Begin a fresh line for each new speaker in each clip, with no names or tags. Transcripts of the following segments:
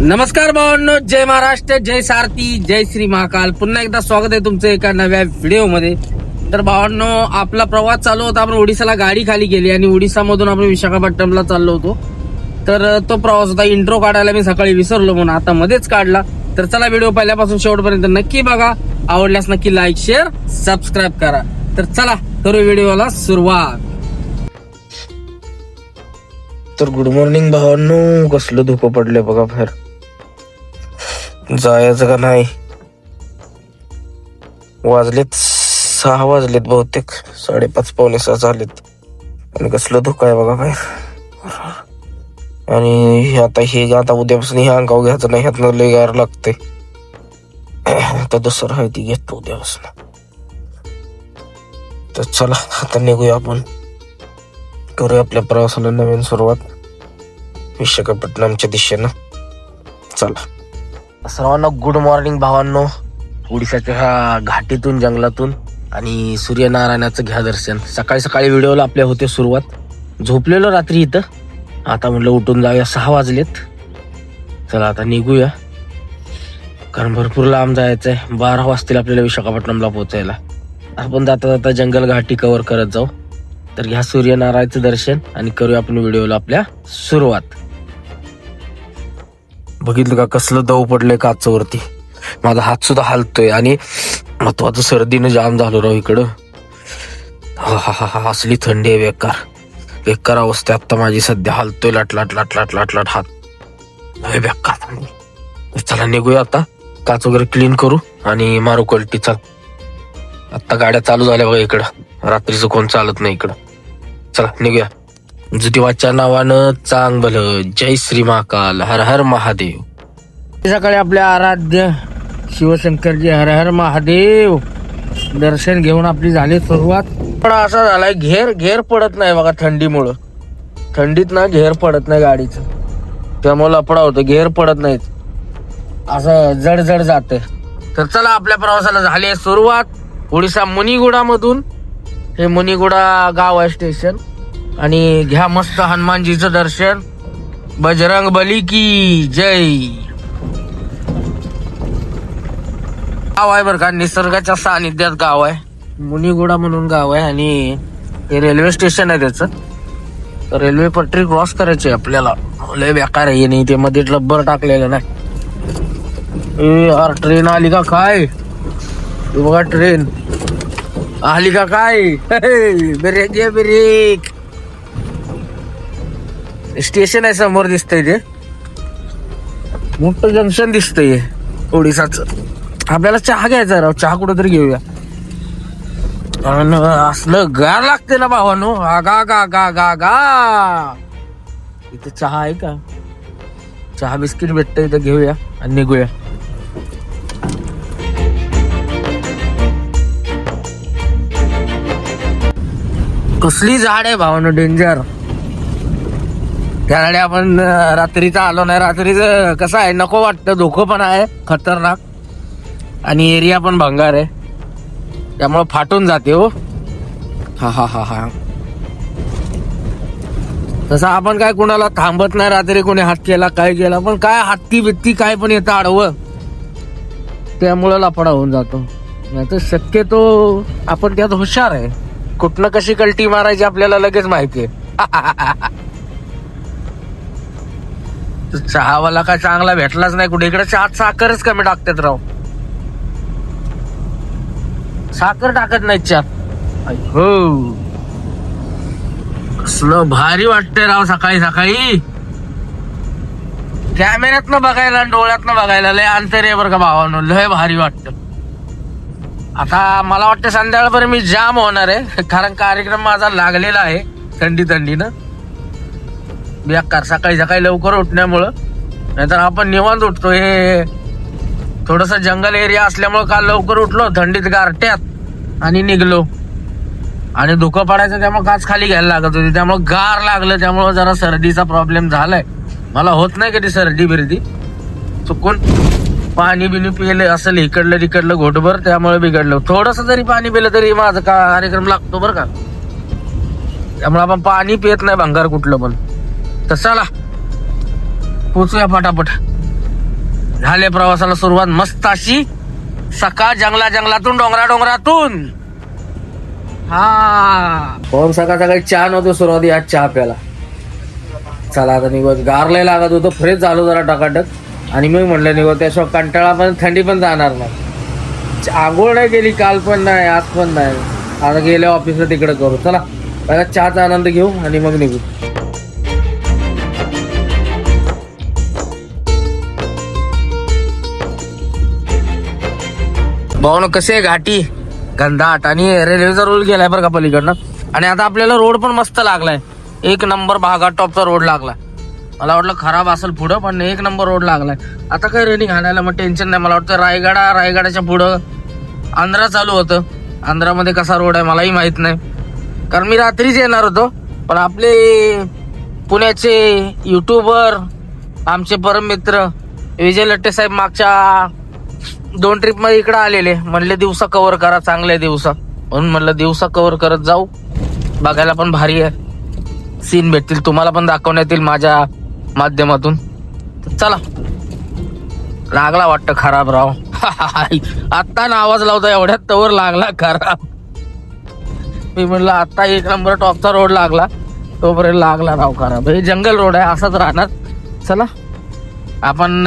नमस्कार भावांनो जय महाराष्ट्र जय सारथी जय श्री महाकाल. पुन्हा एकदा स्वागत आहे तुमचं एका नव्या व्हिडिओमध्ये. तर भावांनो आपला प्रवास चालू होता आपण ओडिसाला गाडी खाली गेली आणि ओडिसामधून आपण विशाखापट्टणमला चाललो होतो. तर तो प्रवास होता इंट्रो काढायला मी सकाळी विसरलो म्हणून आता मध्येच काढला. तर चला व्हिडिओ पहिल्यापासून शेवटपर्यंत नक्की बघा. आवडल्यास नक्की लाईक शेअर सबस्क्राईब करा. तर चला करू व्हिडिओला सुरुवात. तर गुड मॉर्निंग भावांनो. कसलं धुकं पडलं बघा बाहेर. जायचं का नाही? वाजलेत सहा वाजलेत बहुतेक. साडेपाच पावणे सहा झालेत. आणि कसलं धोका आहे बघा बाहेर. आणि हे आता हे आता उद्यापासून हे अंगाव घ्यायचं नाही ह्यातनं लय गार लागते आता दुसरं आहे ती घेतो उद्यापासून. तर चला आता निघूया आपण. करूया आपल्या प्रवासाला नवीन सुरुवात. विशाखापट्टणमच्या दिशेनं. चला. सर्वांना गुड मॉर्निंग भावांनो. उडीसाच्या ह्या घाटीतून जंगलातून आणि सूर्यनारायणाचं घ्या दर्शन. सकाळी सकाळी व्हिडिओला आपल्या होते सुरुवात. झोपलेलो रात्री इथं. आता म्हटलं उठून जाऊया सहा वाजलेत. चला आता निघूया. कारण भरपूर लांब जायचंय. बारा वाजतील आपल्याला विशाखापट्टणमला पोहोचायला. आपण जाता जाता जंगल घाटी कव्हर करत जाऊ. तर घ्या सूर्यनारायणचं दर्शन आणि करूया आपण व्हिडिओला आपल्या सुरुवात. बघितलं का कसलं दव पडलंय काचवरती. माझा हात सुद्धा हालतोय आणि महत्वाचं सर्दीनं जाम झालो राव इकडं. हा हा हा हा असली थंडी आहे बेकार. बेकार अवस्था आहे आता माझी. सध्या हालतोय लाट लाट लाट लाट लाट लाट हात. लय बेकार. चला निघूया आता. काच वगैरे क्लीन करू आणि मारू क्वालिटीचा चल. गाड्या चालू झाल्या बघा इकडं. रात्रीचं कोण चालत नाही इकडं. चला निघूया. जुदिवाच्या नावानं चांग भलं जय श्री महाकाल. हर हर महादेव. सकाळी आपल्या आराध्य शिवशंकरजी हर हर महादेव. दर्शन घेऊन आपली झाली सुरुवात. पण असा झालाय घेर घेर पडत नाही बघा थंडीमुळं. थंडीत ना घेर पडत नाही गाडीचं. त्यामुळे लपडा होतो घेर पडत नाहीत. असं जड जड जाते तर चला आपल्या प्रवासाला झाली आहे सुरुवात. ओडिसा मुनिगुडामधून हे मुनिगुडा गाव आहे स्टेशन. आणि घ्या मस्त हनुमानजीचं दर्शन. बजरंग बली की जय. गाव आहे बरं का निसर्गाच्या सानिध्यात गाव आहे. मुनिगुडा म्हणून गाव आहे आणि हे रेल्वे स्टेशन आहे त्याचं. रेल्वे पटरी क्रॉस करायची आहे आपल्याला. लय बेकार आहे नाही ते मध्ये रब्बर टाकलेलं नाही. ए यार ट्रेन आली का काय? बघा ट्रेन आली का काय? ब्रेक घे ब्रेक स्टेशन आहे समोर दिसतंय ते. मोठं जंक्शन दिसतंय ओडिसाच. आपल्याला चहा घ्यायचा राव चहा कुठं तरी घेऊया. आणि असलं गार लागते ना भावानो. गा गा गा गा गा. इथे चहा आहे का? चहा बिस्किट भेटतं इथं घेऊया आणि निघूया. कसली झाड आहे भावानो डेंजर. त्यासाठी आपण रात्रीचा आलो नाही. रात्रीचं कसं आहे नको वाटतं. धोकं पण आहे. खतरनाक. आणि एरिया पण भंगार आहे. त्यामुळं फाटून जाते हो. हा हा हा हा. तसं आपण काय कुणाला थांबत नाही. रात्री कोणी हात केला काय केला. पण काय हत्ती बित्ती काय पण येतं आडवं. त्यामुळं लफडा होऊन जातो. नाही तर शक्यतो आपण त्यात हुशार आहे. कुठनं कशी कल्टी मारायची आपल्याला लगेच माहिती आहे. चहावाला काय चांगला भेटलाच नाही कुठे. इकडे चहात साखरच कमी टाकतात राव. साखर टाकत नाही चहा हो. कसलं भारी वाटतंय राव सकाळी सकाळी. कॅमेऱ्यातनं बघायला आणि डोळ्यातनं बघायला लय अंतर आहे बरं का भावानं. लय भारी वाटत. आता मला वाटतं संध्याकाळपर्यंत मी जाम होणार आहे. कारण कार्यक्रम माझा लागलेला आहे थंडी थंडीनं. बेकार सकाळी सकाळी लवकर उठण्यामुळं. नाहीतर आपण निवांत उठतो. हे थोडस जंगल एरिया असल्यामुळं काल लवकर उठलो थंडीत गारट्यात आणि निघलो. आणि धुकं पडायचं त्यामुळे काच खाली घ्यायला लागत होती. त्यामुळं गार लागलं त्यामुळं जरा सर्दीचा प्रॉब्लेम झालाय. मला होत नाही कधी सर्दी बिर्दी. चुकून पाणी बिनी पिले असेल इकडलं तिकडलं घोटभर त्यामुळे बिघडलं. थोडस जरी पाणी पिलं तरी माझा कार्यक्रम लागतो बरं का. त्यामुळे आपण पाणी पित नाही भंगार कुठलं पण. तर चला पोचूया पटापट. झाले प्रवासाला सुरुवात मस्त अशी. सकाळ जंगला जंगलातून डोंगरा डोंगरातून. हा. कोण सकाळ सकाळी चहा नव्हतो सुरुवात आज चहा प्याला चला आता निघत गारलाय लागत होतं फ्रेश झालो जरा टकाटक. आणि मी म्हटलं निघत त्याशिवाय कंटाळा पण थंडी पण जाणार नाही. आंघोळ नाही गेली काल पण नाही आज पण नाही. आता गेल्या ऑफिसला तिकडे करू. चला पहिला चहाचा आनंद घेऊ आणि मग निघू. भाऊ कसे आहे घाटी? गंधाट आणि रेल्वेचा रोल गेलाय बरं का पलीकडनं. आणि आता आपल्याला रोड पण मस्त लागलाय. एक नंबर भागात टॉपचा रोड लागला मला वाटलं खराब असेल पुढं पण एक नंबर रोड लागलाय. आता काय रेनिंग आणायला मग टेन्शन नाही. मला वाटतं रायगडा रायगडाच्या पुढं आंध्रा चालू होतं. आंध्रामध्ये कसा रोड आहे मलाही माहीत नाही. कारण मी रात्रीच येणार होतो पण आपले पुण्याचे युट्यूबर आमचे परम मित्र विजय लट्टे साहेब मागच्या दोन ट्रिपमध्ये इकडे आलेले. म्हणले दिवसा कव्हर करा चांगले दिवसा. म्हणून म्हणलं दिवसा कव्हर करत जाऊ. बघायला पण भारी आहे. सीन भेटतील. तुम्हाला पण दाखवण्यात येईल माझ्या माध्यमातून. चला. लागला वाटतं खराब राव. आत्ता ना आवाज लावता एवढ्यात तवर लागला खराब. मी म्हणलं आत्ता एक नंबर टॉपचा रोड लागला. तोपर्यंत लागला राव खराब. हे जंगल रोड आहे असाच राहणार. चला. आपण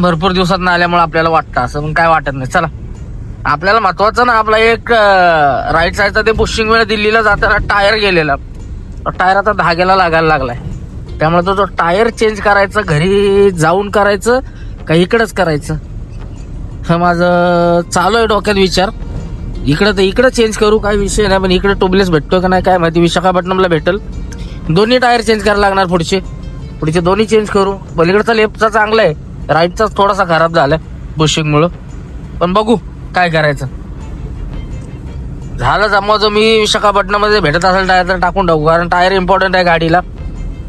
भरपूर दिवसात ना आल्यामुळे आपल्याला वाटतं. असं पण काय वाटत नाही. चला. आपल्याला महत्वाचं ना आपला एक राईट साईडचा ते बुशिंग वेळ दिल्लीला जाताना टायर गेलेला. टायर आता धाग्याला लागायला लागलाय. त्यामुळे तो जो टायर चेंज करायचं घरी जाऊन करायचं का इकडंच करायचं? हे माझं चालू आहे डोक्यात विचार. इकडं तर इकडं चेंज करू काय विषय नाही पण इकडे टोबलेस भेटतो का नाही काय माहिती. विशाखापट्टणमला भेटल. दोन्ही टायर चेंज करायला लागणार पुढचे. पुढचे दोन्ही चेंज करू. पलीकडचा लेफ्टचा चांगला आहे. राईटचाच थोडासा खराब झालाय बुशिंगमुळं पण बघू काय करायचं. झालं जमा जो मी विशाखापट्टणामध्ये भेटत असेल टायर तर टाकून टाकू. कारण टायर इम्पॉर्टंट आहे गाडीला.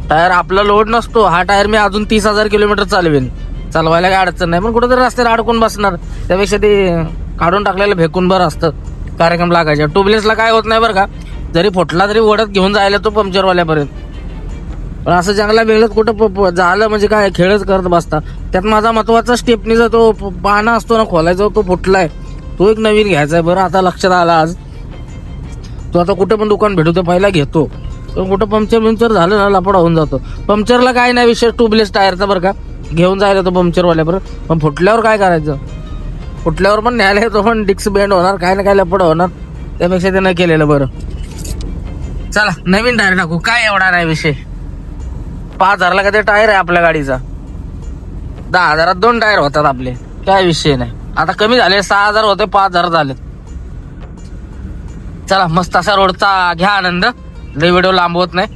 टायर आपला लोड नसतो. हा टायर मी अजून तीस हजार किलोमीटर चालवेन. चालवायला काय अडचण नाही. पण कुठेतरी रस्त्याला अडकून बसणार. त्यापेक्षा ते काढून टाकलेलं भेकून बरं असतं. कार्यक्रम लागायच्या टुबलेसला काय होत नाही बरं का? जरी फुटला तरी ओढत घेऊन जायला तो पंक्चरवाल्यापर्यंत पण असं जंगला वेगळंच कुठं प- झालं म्हणजे काय खेळच करत बसता. त्यात माझा महत्त्वाचा स्टेपनीचा तो पाना असतो ना खोलायचा तो फुटलाय. तो एक नवीन घ्यायचा आहे बरं आता लक्षात आला आज. तो आता कुठं पण दुकान भेटू तर पहिला घेतो. पण कुठं पंक्चर बिंक्चर झालं ना लपडा होऊन जातो. पंक्चरला काय नाही विषय ट्यूबलेस टायरचा बरं का. घेऊन जायला तो पंक्चरवाल्याबरोबर पण फुटल्यावर काय करायचं? फुटल्यावर पण न्यायला येतो पण डिक्स बेंड होणार काय ना काय लपड होणार. त्यापेक्षा ते केलेलं बरं. चला नवीन टायर टाकू. काय एवढा नाही विषय. पाच हजारला का ते टायर आहे आपल्या गाडीचा? दहा हजारात दोन टायर होतात आपले. काय विषय नाही. आता कमी झाले सहा हजार होते पाच हजार झाले चला मस्त असा रोडचा घ्या आनंद. लई व्हिडिओ लांबवत नाही.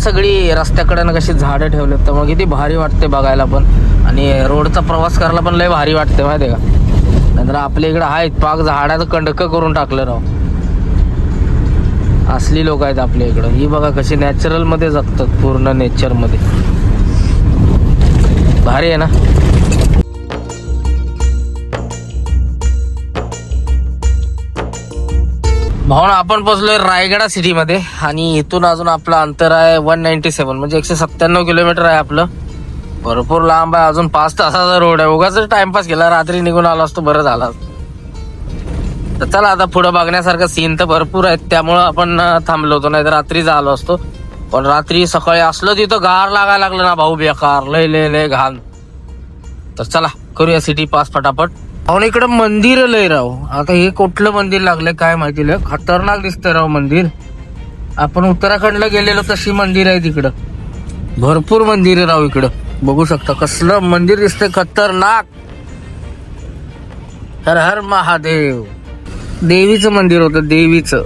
सगळी रस्त्याकडे कशी झाडं ठेवलेत. त्यामुळे किती भारी वाटते बघायला पण. आणि रोडचा प्रवास करायला पण लय भारी वाटते माहिती का? नंतर आपल्या इकडे आहेत पाक झाडाचं कंडक करून टाकलं राव. असली लोक आहेत आपल्या इकडं. ही बघा कशी नॅचरलमध्ये जगतात पूर्ण नेचरमध्ये भारी आहे ना? भावना आपण पोचलोय रायगडा सिटीमध्ये आणि इथून अजून आपलं अंतर आहे वन नाईन्टी सेवन म्हणजे एकशे सत्त्याण्णव किलोमीटर आहे आपलं. भरपूर लांब आहे अजून पाच तासाचा रोड आहे. उगाच टाइमपास केला रात्री निघून आला असतो बरं झाला असतं. तर चला आता पुढे बघण्यासारखं सीन तर भरपूर आहेत. त्यामुळं आपण थांबलो होतो नाही तर रात्री आलो असतो. पण रात्री सकाळी असलं तिथं गार लागायला लागलं ना भाऊ बेकार. लय लय लय घाण. तर चला करूया सिटी पास फटाफट. अहो इकडं मंदिर लय राव. आता हे कुठलं मंदिर लागलंय काय माहिती लय? खतरनाक दिसतंय राव मंदिर. आपण उत्तराखंडला गेलेलो तशी मंदिर आहे तिकडं. भरपूर मंदिर राव इकडं. बघू शकता कसलं मंदिर दिसतंय खतरनाक. हर हर महादेव. देवीचं मंदिर होतं देवीचं.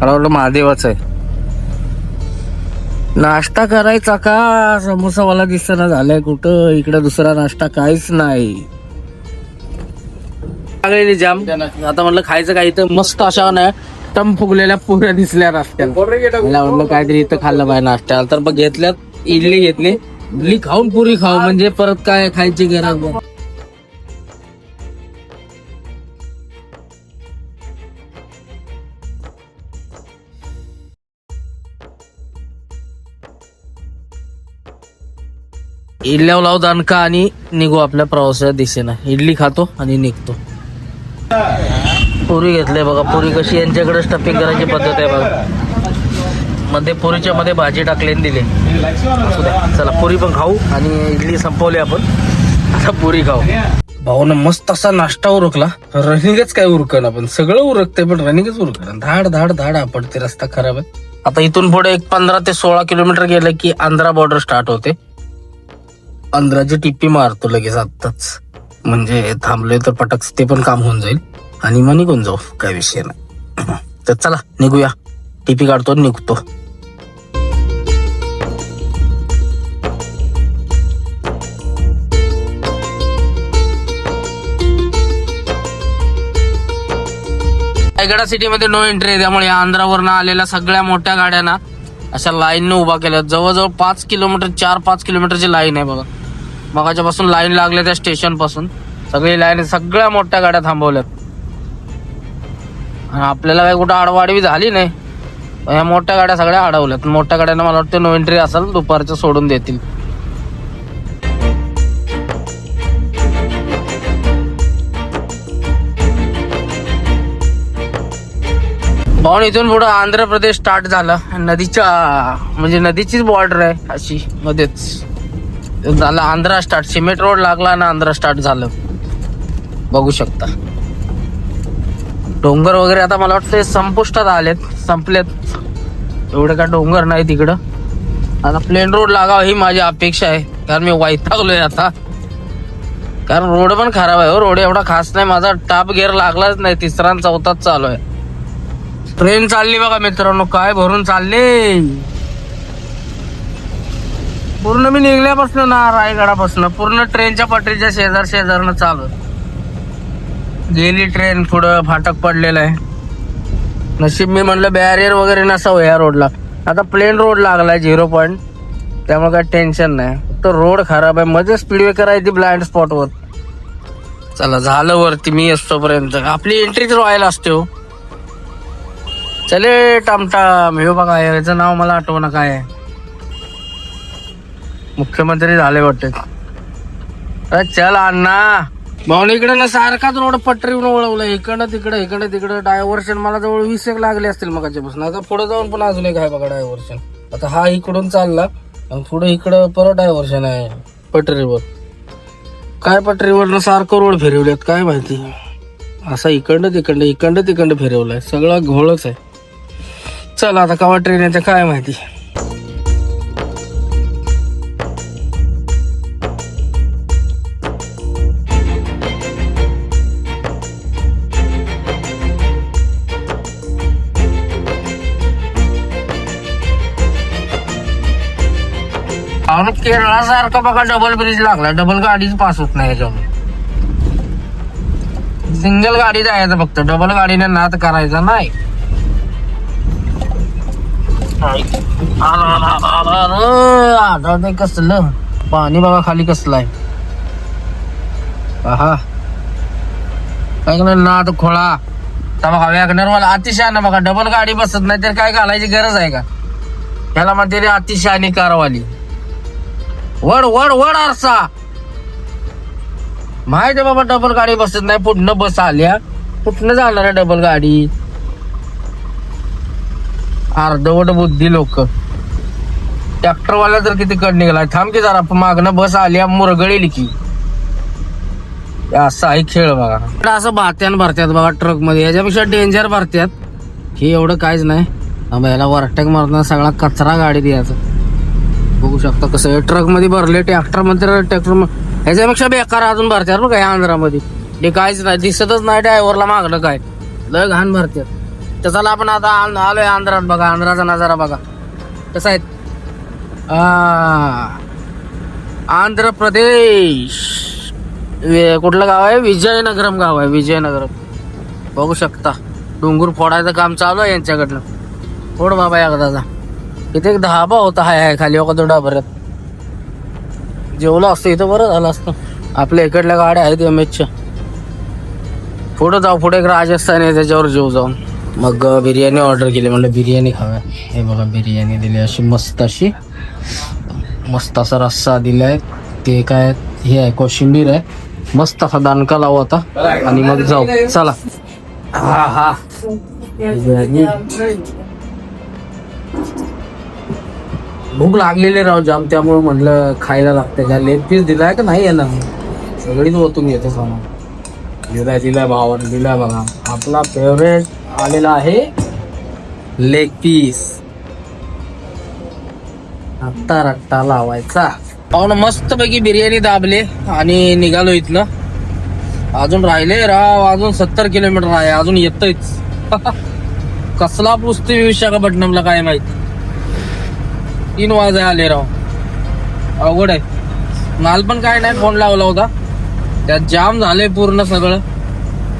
मला वाटलं महादेवाचं आहे. नाश्ता करायचा का? समोसावाला दिसताना झालाय कुठं? इकडं दुसरा नाश्ता काहीच नाही. लागलेली जाम. आता म्हणलं खायचं काय इथं? मस्त अशा नाही टम फुगलेल्या पुऱ्या दिसल्या रस्त्याला म्हटलं म्हणलं काहीतरी इथं खाल्लं पाहिजे नाश्त्याला. तर मग घेतल्यात इडली घेतली. इडली खाऊन पुरी खाऊ. म्हणजे परत काय खायची गरज इडल्या लाव दणका आणि निघू आपल्या प्रवासाच्या दिशेनं. इडली खातो आणि निघतो. पुरी घेतले बघा. पुरी कशी यांच्याकडे स्टफिंग करायची पद्धत आहे बघा. मध्ये पुरीच्या मध्ये भाजी टाकली आणि दिली. चला पुरी पण खाऊ आणि इडली संपवली आपण. आता पुरी खाऊ. भाऊनं मस्त असा नाश्ता उरकला. रनिंगच काय उरकन आपण सगळं उरकते पण रनिंगच उरकण धाड धाड धाड आपडते रस्ता खराब आहे. आता इथून पुढे एक पंधरा ते सोळा किलोमीटर गेलं की आंध्रा बॉर्डर स्टार्ट होते. अंधराची टिप्पी मारतो लगेच आत्ताच. म्हणजे थांबलोय तर पटक ते पण काम होऊन जाईल. आणि मग निघून जाऊ. काय विषय नाही. तर चला निघूया. टिपी काढतो आणि निघतो. रायगडा सिटीमध्ये नो एंट्री आहे. त्यामुळे या आंध्रावरनं आलेल्या सगळ्या मोठ्या गाड्यांना अशा लाईनने उभा केल्या. जवळजवळ पाच किलोमीटर चार पाच किलोमीटरची लाईन आहे बघा. मगाच्यापासून लाईन लागले त्या स्टेशनपासून सगळी लाईन सगळ्या मोठ्या गाड्या थांबवल्यात. आणि आपल्याला काही कुठं आडवाडवी झाली नाही. ह्या मोठ्या गाड्या सगळ्या अडवल्यात. मोठ्या गाड्यांना मला वाटतं नो एंट्री असेल दुपारचं सोडून देतील. भाऊन इथून पुढं आंध्र प्रदेश स्टार्ट झाला. नदीच्या म्हणजे नदीचीच बॉर्डर आहे अशी मध्येच. झालं आंध्रा स्टार्ट सिमेंट रोड लागला ना आंध्रा स्टार्ट झालं. बघू शकता. डोंगर वगैरे आता मला वाटतं संपुष्टात आलेत संपलेत. एवढे काय डोंगर नाही तिकडं. आता प्लेन रोड लागावा ही माझी अपेक्षा आहे. कारण मी वैतागलोय आता. कारण रोड पण खराब आहे हो. रोड एवढा खास नाही. माझा टाप गेअर लागलाच नाही. तिसरा चौथाच चालू आहे. ट्रेन चालली बघा मित्रांनो. काय भरून चालली? पूर्ण मी निघल्यापासून ना रायगडापासून पूर्ण ट्रेनच्या पटरीच्या शेजार शेजारनं चालू. गेली ट्रेन पुढं फाटक पडलेलं आहे. नशीब मी म्हणलं बॅरियर वगैरे नसावं या रोडला आता प्लेन रोड लागलाय झिरो पॉईंट त्यामुळे काय टेन्शन नाही. तो रोड खराब आहे. मध्ये स्पीड ब्रेकर आहे ती ब्लाइंड स्पॉटवर चला झालं वरती. मी असतोपर्यंत आपली एंट्रीच रॉयल असते हो. चले टमटम. हे बघा याचं नाव मला आठवणं काय आहे. मुख्यमंत्री झाले वाटते. अरे चल अण्णा. भाऊन इकडे ना सारखाच रोड पटरीवर वळवलं. इकडं तिकडं इकडं तिकडं. डायव्हर्शन मला जवळ वीस एक लागले असतील मगाच्यापासून आता पुढे जाऊन पण अजून एक आहे बघा डायव्हर्शन आता हा इकडून चालला आणि पुढे इकडं परत डायव्हर्शन आहे पटरीवर. काय पटरीवर सारखं रोड फिरवलेत काय माहिती? असा इकडं तिकडं इकडं तिकडं फिरवलाय. सगळा घोळच आहे. चल आता कवा ट्रेन येते काय माहिती? आणि केरळासारखा बघा डबल ब्रिज लागला डबल गाडीच पास होत नाही याच्यावर सिंगल गाडी जायचं फक्त डबल गाडीने नाद करायचा नाही आठवते कसलं पाणी बघा खाली कसलं आहे हा काय नाद खोळा तर बघा वॅगनर मला अतिशहाणा बघा डबल गाडी बसत नाही तर काय घालायची गरज आहे का त्याला म्हणते रे अतिशहाणी कारवाली वड वड वड आरसा. माहिती आहे बाबा डबल गाडी बसत नाही पुढनं बस आल्या. कुठनं जाणार आहे डबल गाडी. अर्धवट बुद्धी लोक. ट्रॅक्टरवाला तर किती कड निघाला थांब की जरा मागणं बस आल्या मुरगळेल की. असं आहे खेळ बघा. असं भारत्यान भरत्यात बघा ट्रकमध्ये याच्यापेक्षा डेंजर भरत्यात. हे एवढं काहीच नाही. याला वरटॅक मारताना सगळा कचरा गाडी द्यायचा बघू शकता कसं ट्रकमध्ये भरले ट्रॅक्टरमध्ये ट्रॅक्टर ह्याच्यापेक्षा बेकार अजून भरत्यात बघा या आंध्रामध्ये हे काहीच नाही दिसतच नाही ड्रायव्हरला मागणं काय. लय घाण भरत्यात. त्याचा आपण आता आलोय आंध्रात बघा आंध्राचा नजारा बघा. कसं आहे आंध्र प्रदेश. कुठलं गाव आहे? विजयनगरम गाव आहे विजयनगरम. बघू शकता. डोंगर फोडायचं काम चालू आहे यांच्याकडनं. फोड बाबा एकदाचा. इथे एक धाबा होता हाय हाय खाली बघा तो डाबऱ्यात जेवलं असतं इथं बरं झालं असतं. आपल्या इकडल्या गाड्या आहेत एम एचच्या पुढं जाऊ पुढे एक राजस्थान आहे त्याच्यावर जेव जाऊन. मग बिर्याणी ऑर्डर केली म्हटलं बिर्याणी खाव्या हे बघा बिर्याणी दिली अशी मस्त अशी. मस्त असा रस्सा दिलाय. ते काय हे आहे कोशिंबीर आहे. मस्त असा दणका लावू आता. आणि मग जाऊ. चला. हा हा. भूक लागलेली राव जाम त्यामुळे म्हटलं खायला लागते का लेग पीस दिलाय का नाही येणार सगळीच ओतून येते सामान. दिलाय दिलाय भावानं दिलाय बघा. आपला फेवरेट आलेला आहे लेग पीस आत्ता रट्टा लावायचा. पाहुणं मस्त पैकी बिर्याणी दाबले आणि निघालो इथनं. अजून राहिले राव अजून सत्तर किलोमीटर आहे अजून येतच कसला पुस्ती विशाखापट्टणमला काय माहिती? तीन आहे आले राव. अवघड आहे. माल पण काय नाही फोन लावला होता. त्यात जाम झाले पूर्ण सगळं.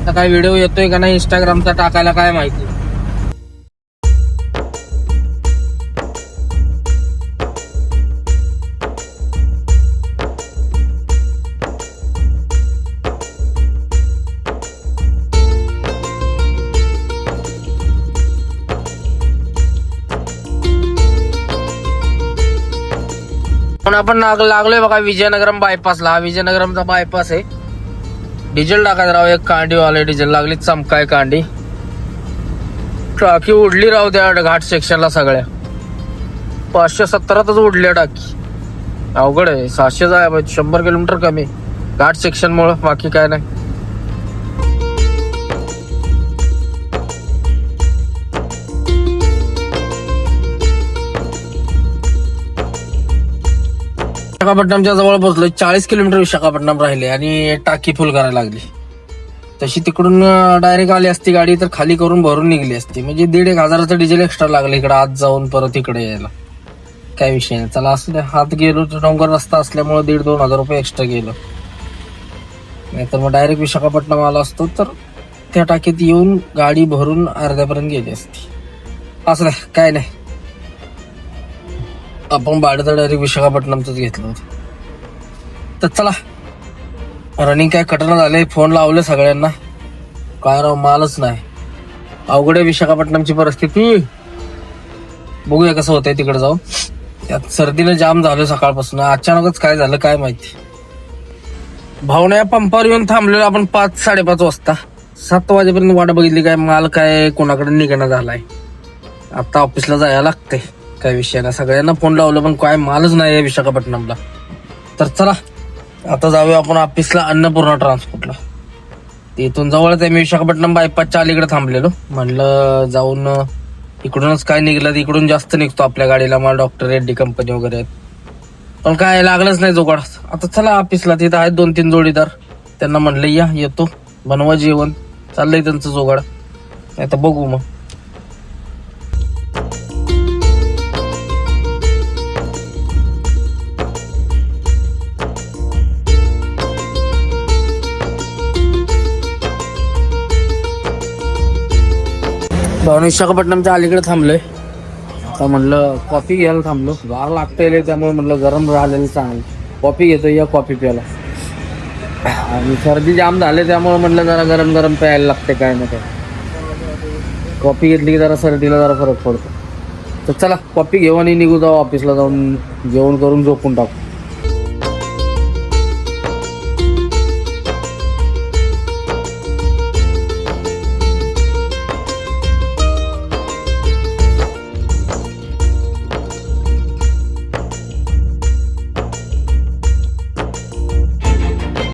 तर काय व्हिडिओ येतोय का नाही इंस्टाग्रामचा टाकायला काय माहिती. पण आपण नाग- लागलोय बघा विजयनगरम बायपासला हा विजयनगरमचा बायपास आहे. डिझेल टाकायचं राव एक कांडी वाले डिझेल लागली चमकाय कांडी. टाकी उडली राव त्या घाट सेक्शनला सगळ्या. पाचशे सत्तरातच उडल्या टाकी. अवघड आहे सहाशेच आहे शंभर किलोमीटर कमी. घाट सेक्शनमुळं बाकी काय नाही. विशाखापट्टणमच्या जवळ पोहोचलो चाळीस किलोमीटर विशाखापट्टणम राहिले आणि टाकी फुल करायला लागली. तशी तिकडून डायरेक्ट आली असती गाडी तर खाली करून भरून निघली असती. म्हणजे दीड एक हजाराचं डिझेल एक्स्ट्रा लागलं इकडे. आज जाऊन परत इकडे यायला. काय विषय नाही. चला असू द्या. हात गेलो तर डोंगर रस्ता असल्यामुळे दीड दोन हजार रुपये एक्स्ट्रा गेलं. नाहीतर मग डायरेक्ट विशाखापट्टणम आला असतो तर त्या टाकीत येऊन गाडी भरून अर्ध्यापर्यंत गेली असती. असं नाही काय नाही. आपण भाडं तर डायरेक्ट विशाखापट्टणमचंच घेतलं होतं. तर चला. रनिंग काय कटना झाले फोन लावले सगळ्यांना. काय राव मालच नाही. अवघड आहे विशाखापट्टणमची परिस्थिती. बघूया कसं होतंय तिकडे जाऊन. त्यात सर्दीनं जाम झालं सकाळपासून. अचानकच काय झालं काय माहिती. भावना या पंपावर येऊन थांबलेलो आपण पाच साडेपाच वाजता. सात वाजेपर्यंत वाट बघितली काय माल काय कोणाकडे निघणं झालाय. आता ऑफिसला जायला लागतंय. काय विषय नाही. सगळ्यांना फोन लावलं पण काय मालच नाही आहे विशाखापट्टणमला. तर चला आता जाऊया आपण ऑफिसला अन्नपूर्णा ट्रान्सपोर्टला इथून जवळच आहे मी विशाखापट्टणम बायपासच्या अलीकडे थांबलेलो. म्हणलं जाऊन इकडूनच काय निघलं तर इकडून जास्त निघतो आपल्या गाडीला. मला डॉक्टर रेड्डी कंपनी वगैरे आहेत. पण काय लागलंच नाही जोगाड. आता चला ऑफिसला तिथं आहेत दोन तीन जोडीदार. त्यांना म्हणलं या येतो. बनवा जेवण. चाललंय त्यांचं जोगाड. नाही तर बघू मग. भावना विशाखापट्टणमच्या अलीकडे थांबलोय. आता म्हणलं कॉफी घ्यायला थांबलो. गार लागतंय त्यामुळे म्हणलं गरम राहिलेलं चांगलं. कॉफी घेतो या कॉफी प्यायला. आणि सर्दी जाम झाले त्यामुळे म्हटलं जरा गरम गरम प्यायला लागते काय ना काय. कॉफी घेतली की जरा सर्दीला जरा फरक पडतो. तर चला कॉफी घेऊन आणि निघू जाऊ ऑफिसला जाऊन जेवण करून झोपून टाकू.